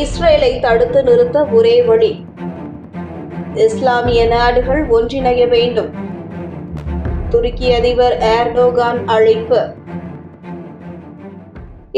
இஸ்ரேலை தடுத்து நிறுத்த ஒரே வழி. இஸ்லாமிய நாடுகள் ஒன்றிணைய வேண்டும். துருக்கி அதிபர் ஏர்டோகான் அழைப்பு.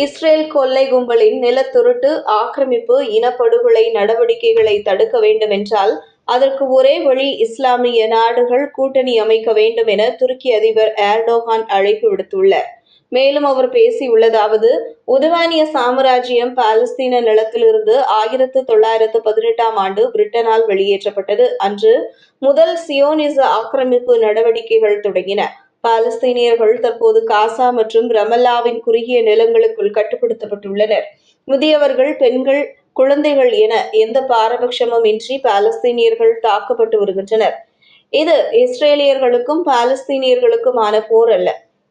இஸ்ரேல் கொள்ளை கும்பலின் நிலத்துருட்டு ஆக்கிரமிப்பு இனப்படுகொலை நடவடிக்கைகளை தடுக்க வேண்டும் என்றால் அதற்கு ஒரே வழி இஸ்லாமிய நாடுகள் கூட்டணி அமைக்க வேண்டும் என துருக்கி அதிபர் ஏர்டோகான் அழைப்பு விடுத்துள்ளார். மேலும் அவர் பேசியுள்ளதாவது உதுவானிய சாம்ராஜ்யம் பாலஸ்தீன நிலத்திலிருந்து ஆயிரத்து தொள்ளாயிரத்து பதினெட்டாம் ஆண்டு பிரிட்டனால் வெளியேற்றப்பட்டது. அன்று முதல் சியோனிச ஆக்கிரமிப்பு நடவடிக்கைகள் தொடங்கின. பாலஸ்தீனியர்கள் தற்போது காசா மற்றும் ரமல்லாவின் குறுகிய நிலங்களுக்குள் கட்டுப்படுத்தப்பட்டுள்ளனர். முதியவர்கள் பெண்கள் குழந்தைகள் என எந்த பாரபட்சமும் இன்றி பாலஸ்தீனியர்கள் தாக்கப்பட்டு வருகின்றனர். இது இஸ்ரேலியர்களுக்கும் பாலஸ்தீனியர்களுக்குமான போர் அல்ல.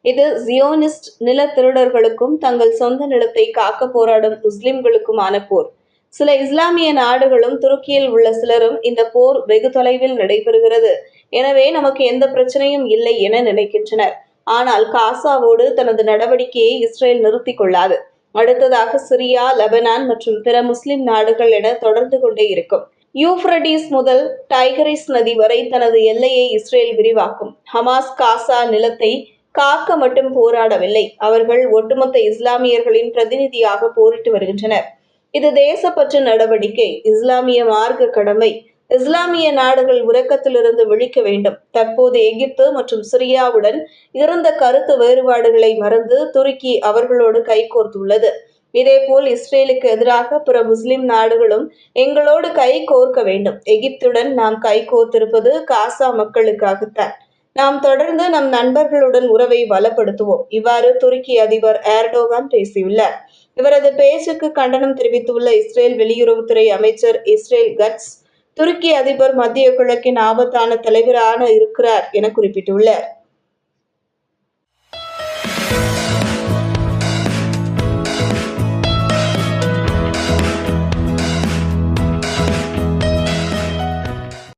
இது ஜியோனிஸ்ட் நில திருடர்களுக்கும் தங்கள் சொந்த நிலத்தை காக்க போராடும் முஸ்லிம்களுக்குமான போர். சில இஸ்லாமிய நாடுகளும் துருக்கியில் உள்ள சிலரும் இந்த போர் வெகு தொலைவில் நடைபெறுகிறது. எனவே நமக்கு எந்த பிரச்சனையும் இல்லை என நினைக்கின்றனர். ஆனால் காசாவோடு தனது நடவடிக்கையை இஸ்ரேல் நிறுத்திக் கொள்ளாது. அடுத்ததாக சிரியா லெபனான் மற்றும் பிற முஸ்லிம் நாடுகள் என தொடர்ந்து கொண்டே இருக்கும். யூப்ரடிஸ் முதல் டைகரிஸ் நதி வரை தனது எல்லையை இஸ்ரேல் விரிவாக்கும். ஹமாஸ் காசா நிலத்தை காக்க மட்டும் போராடவில்லை. அவர்கள் ஒட்டுமொத்த இஸ்லாமியர்களின் பிரதிநிதியாக போரிட்டு வருகின்றனர். இது தேசப்பற்று நடவடிக்கை. இஸ்லாமிய மார்க்க கடமை. இஸ்லாமிய நாடுகள் உறக்கத்திலிருந்து விழிக்க வேண்டும். தற்போது எகிப்து மற்றும் சிரியாவுடன் இருந்த கருத்து வேறுபாடுகளை மறந்து துருக்கி அவர்களோடு கைகோர்த்துள்ளது. இதேபோல் இஸ்ரேலுக்கு எதிராக பிற முஸ்லிம் நாடுகளும் எங்களோடு கை கோர்க்க வேண்டும். எகிப்துடன் நாம் கை கோர்த்திருப்பது காசா மக்களுக்காகத்தான். நாம் தொடர்ந்து நம் நண்பர்களுடன் உறவை வலப்படுத்துவோம் இவ்வாறு துருக்கி அதிபர் ஏர்டோகான் பேசியுள்ளார். இவரது பேச்சுக்கு கண்டனம் தெரிவித்துள்ள இஸ்ரேல் வெளியுறவுத்துறை அமைச்சர் இஸ்ரேல் கட்ஸ் துருக்கி அதிபர் மத்திய கிழக்கின் ஆபத்தான தலைவரான இருக்கிறார் என குறிப்பிட்டுள்ளார்.